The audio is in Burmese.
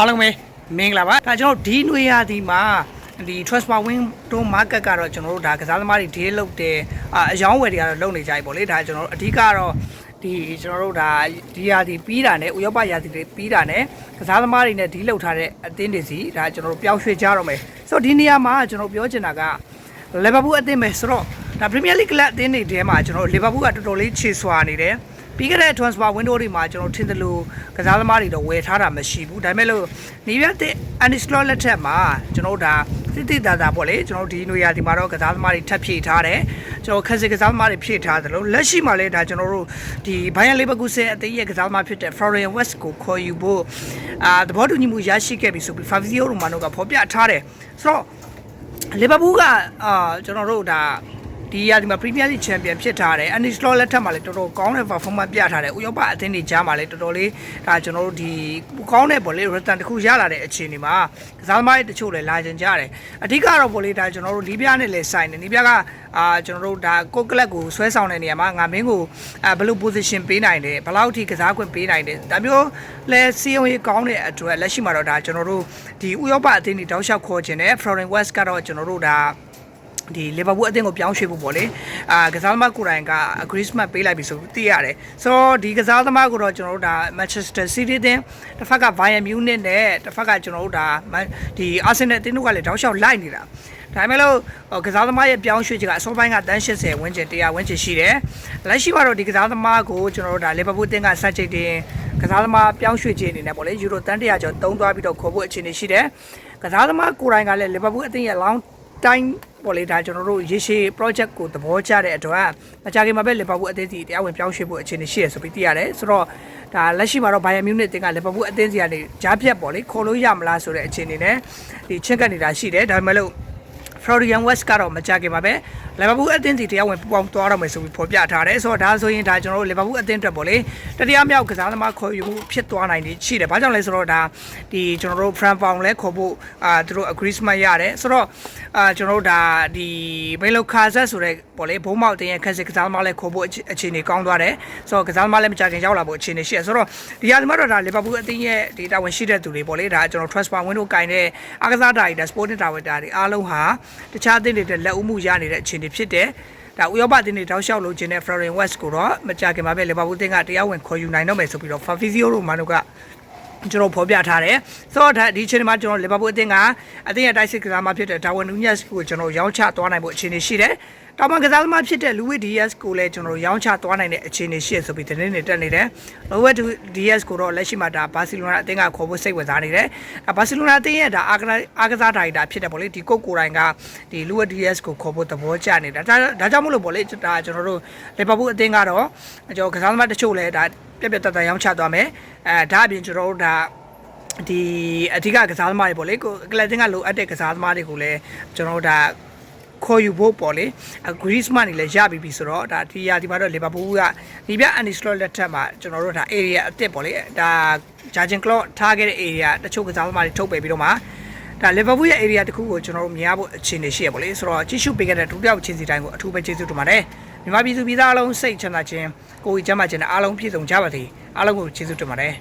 အားလုံးပဲမင်္ဂလာပါဒါကျွန်တော်ဒီနွေရာသီမှာဒီ transfer window market ကတော့ကျွန်တော်တို့ဒါကစားသမားတွေ deal လုပ်တယ်အာအယောင်းဝယ်တွေကတော့လုပ်နေကြပြီပေါ့လေဒါကျွန်တော်တို့အဓိကတော့ဒီကျွန်တော်တို့ဒါဒီရာသီပြီးတာနဲ့ဥရောပရာသီတွေပြီးတာနဲ့ကစားသမားတွေနဲ့ deal လုပ်ထားတဲ့အသင်းတွေစီဒါကျွန်တော်တို့ပျောက်ရွှေ့ကြတော့မယ်ဆိုတော့ဒီနေရာမှာကျွန်တော်ပြောချင်တာကလီဗာပူးအသင်းပဲဆိုတော့ဒါပရီးမီးယားလိဂ်ကလပ်အသင်းတွေထဲမှာကျွန်တော်လီဗာပူးကတော်တော်လေးခြေစွာနေတယ် ပြီးခဲ့တဲ့ transfer window တွေမှာကျွန်တော်ထင်တယ်လို့ကစားသမားတွေတော့ဝယ်ထားတာမရှိဘူးဒါပေမဲ့လို့နေရတဲ့အန်ဒီစလော့လက်ထက်မှာကျွန်တော်ဒါတိတိတသာပေါ့လေကျွန်တော်ဒီနွေရာဒီမှာတော့ကစားသမားတွေထပ်ဖြည့်ထားတယ်ကျွန်တော်ခက်စစ်ကစားသမားတွေဖြည့်ထားတယ်လို့လက်ရှိမှာလည်းဒါကျွန်တော်တို့ဒီဘိုင်ယန်လီဗာပူးဆင်အသင်းရဲ့ကစားသမားဖြစ်တဲ့ Florian West ကိုခေါ်ယူဖို့အာသဘောတူညီမှုရရှိခဲ့ပြီဆိုပြီး Fabrizio Romano ကဖော်ပြထားတယ်ဆိုတော့လီဗာပူးကအာကျွန်တော်တို့ဒါ ဒီရာဒီမှာပရီးမီးယားလိချန်ပီယံဖြစ်ထားတယ်အန်ဒီစလော့လက်ထက်မှာလည်းတော်တော်ကောင်းတဲ့ performance ပြထားတယ်ဥရောပအသင်းတွေကြားမှာလည်းတော်တော်လေးဒါကျွန်တော်တို့ဒီကောင်းတဲ့ဘောလေး return တစ်ခုရလာတဲ့အခြေအနေမှာကစားသမားတွေတချို့လည်းလာကြင်ကြတယ်အဓိကတော့ဘောလေးဒါကျွန်တော်တို့လီးပြားနဲ့လည်းဆိုင်တယ်လီးပြားကအာကျွန်တော်တို့ဒါကိုကလပ်ကိုဆွဲဆောင်တဲ့နေရာမှာငါမင်းကိုအဲဘယ်လို position ပေးနိုင်တယ်ဘယ်လောက်ထိကစားခွင့်ပေးနိုင်တယ်ဒါမျိုးလဲစီယုံရေးကောင်းတဲ့အတွက်လက်ရှိမှာတော့ဒါကျွန်တော်တို့ဒီဥရောပအသင်းတွေတောက်လျှောက်ခေါ်ခြင်းနဲ့ Florian West ကတော့ကျွန်တော်တို့ဒါ ဒီလီဗာပူးအသင်းကိုပြောင်းရွှေ့ဖို့ပေါ့လေအာကစားသမားကိုယ်တိုင်က agreement ပေးလိုက်ပြီဆိုသိရတယ်ဆိုတော့ဒီကစားသမားကိုတော့ကျွန်တော်တို့ဒါ Manchester City တင်တစ်ဖက်က Bayern Munich နဲ့တစ်ဖက်ကကျွန်တော်တို့ဒါဒီ Arsenal အသင်းတို့ကလည်းတောက်လျှောက်လိုက်နေတာဒါပေမဲ့လို့ကစားသမားရဲ့ပြောင်းရွှေ့ခြင်းကအစောပိုင်းကတန်း80ဝန်းကျင်100ဝန်းကျင်ရှိတယ်လက်ရှိမှာတော့ဒီကစားသမားကိုကျွန်တော်တို့ဒါလီဗာပူးအသင်းကစက်ချိတ်တင်ကစားသမားပြောင်းရွှေ့ခြင်းအနေနဲ့ပေါ့လေယူရိုတန်း100ကျော်တုံးသွားပြီးတော့ခေါ်ဖို့အခြေအနေရှိတယ်ကစားသမားကိုယ်တိုင်ကလည်းလီဗာပူးအသင်းရဲ့ long တိုင်းပေါ်လေဒါကျွန်တော်တို့ရေရှည် project ကိုသဘောကျတဲ့အတွက်မကြခင်မှာပဲလီဗာပူးအသင်းစီတရားဝင်ပြောင်းရွှေ့ဖို့အခြေအနေရှိရဆိုပြီးသိရတယ်ဆိုတော့ဒါလက်ရှိမှာတော့ဘိုင်ယန်မြူနစ်တင်ကလီဗာပူးအသင်းစီကနေဂျားပြတ်ပေါ်လေခေါ်လို့ရမလားဆိုတဲ့အခြေအနေနဲ့ဒီချင်းကပ်နေတာရှိတယ်ဒါပေမဲ့လို့ Florian West ကတော့မကြခင်ပါပဲ လီဗာပူးအသင်းစီတရားဝင်ပူပေါင်းသွားတော့မယ်ဆိုပြီးဖော်ပြထားတယ်ဆိုတော့ဒါဆိုရင်ဒါကျွန်တော်တို့လီဗာပူးအသင်းအတွက်ပေါ့လေတတိယမြောက်ကစားသမားခေါ်ယူမှုဖြစ်သွားနိုင်တယ်ရှိတယ်ဘာကြောင့်လဲဆိုတော့ဒါဒီကျွန်တော်တို့ Fran Pong လဲခေါ်ဖို့အာသူတို့ agreement ရတယ်ဆိုတော့အာကျွန်တော်တို့ဒါဒီဘေလိုခါဆက်ဆိုတဲ့ပေါ့လေဘုံမောက်တင်ရဲ့ခက်စစ်ကစားသမားလဲခေါ်ဖို့အခြေအနေကောင်းသွားတယ်ဆိုတော့ကစားသမားလဲမကြခင်ရောက်လာဖို့အခြေအနေရှိရဆိုတော့ဒီဟာဒီမှာတော့ဒါလီဗာပူးအသင်းရဲ့ data ဝင်ရှိတဲ့သူတွေပေါ့လေဒါကျွန်တော် transfer window ကင်တဲ့အားကစားတာတွေ sporting director တွေအားလုံးဟာတခြားအသင်းတွေလက်ဦးမှုရနေတဲ့အခြေအနေဖြစ်တယ်ဒါဥရောပအသင်းတွေတောက်လျှောက်လို့ခြင်းတဲ့ Florian West ကိုတော့မကြခင်မှာပဲလီဗာပူးအသင်းကတရားဝင်ခေါ်ယူနိုင်တော့မယ်ဆိုပြီးတော့ Fabrizio Romano ကကျွန်တော်ဖော်ပြထားတယ်ဆိုတော့ဒါဒီအချိန်မှာကျွန်တော်လီဗာပူးအသင်းကအသင်းရဲ့တိုက်စစ်ကစားမဖြစ်တဲ့ဒါဝန်နူးညက်စ်ကိုကျွန်တော်ရောင်းချသွားနိုင်ဖို့အခြေအနေရှိတယ် တောင်ပန်ကစားသမားဖြစ်တဲ့လူဝစ်ဒီယက်စ်ကိုလည်းကျွန်တော်ရောင်းချသွားနိုင်တဲ့အခြေအနေရှိရဆိုပြီးသတင်းတွေတက်နေတယ်လူဝစ်ဒီယက်စ်ကိုတော့လက်ရှိမှာဒါဘာစီလိုနာအသင်းကခေါ်ဖို့စိတ်ဝင်စားနေတယ်ဘာစီလိုနာအသင်းရဲ့ဒါအားကစားအားကစားဒါရိုက်တာဖြစ်တယ်ပေါ့လေဒီကုတ်ကိုယ်တိုင်ကဒီလူဝစ်ဒီယက်စ်ကိုခေါ်ဖို့သဘောကျနေတာဒါဒါကြောင့်မလို့ပေါ့လေဒါကျွန်တော်တို့လီဗာပူးအသင်းကတော့ကျွန်တော်ကစားသမားတချို့လည်းဒါပြက်ပြက်တက်တက်ရောင်းချသွားမယ်အဲဒါအပြင်ကျွန်တော်တို့ဒါဒီအဓိကကစားသမားတွေပေါ့လေကိုကလပ်တင်ကလိုအပ်တဲ့ကစားသမားတွေကိုလည်းကျွန်တော်တို့ဒါ ခေါ်ယူဖို့ပေါ့လေဂရီးမန်နေလည်းရပြီပြီဆိုတော့ဒါဒီရာဒီမှာတော့လီဗာပူးကဒီပြအန်ဒီစလော့လက်ထက်မှာကျွန်တော်တို့ဒါ area အစ်စ်ပေါ့လေဒါဂျာဂျင်ကလော့ထားခဲ့တဲ့ area တချို့ကစားသမားတွေထုတ်ပယ်ပြီးတော့မှဒါလီဗာပူးရဲ့ area တခုကိုကျွန်တော်တို့မြင်ရဖို့အခြေအနေရှိရပေါ့လေဆိုတော့ကြည့်ရှုပေးခဲ့တဲ့ဒုတိယချင်းစီတိုင်းကိုအထူးပဲကျေးဇူးတင်ပါတယ်မြန်မာပြည်သူပြည်သားအလုံးစိတ်ချမ်းသာခြင်းကိုယ်ကြီးကျမ်းမာခြင်းနဲ့အားလုံးပြည့်စုံကြပါစေအားလုံးကိုကျေးဇူးတင်ပါတယ်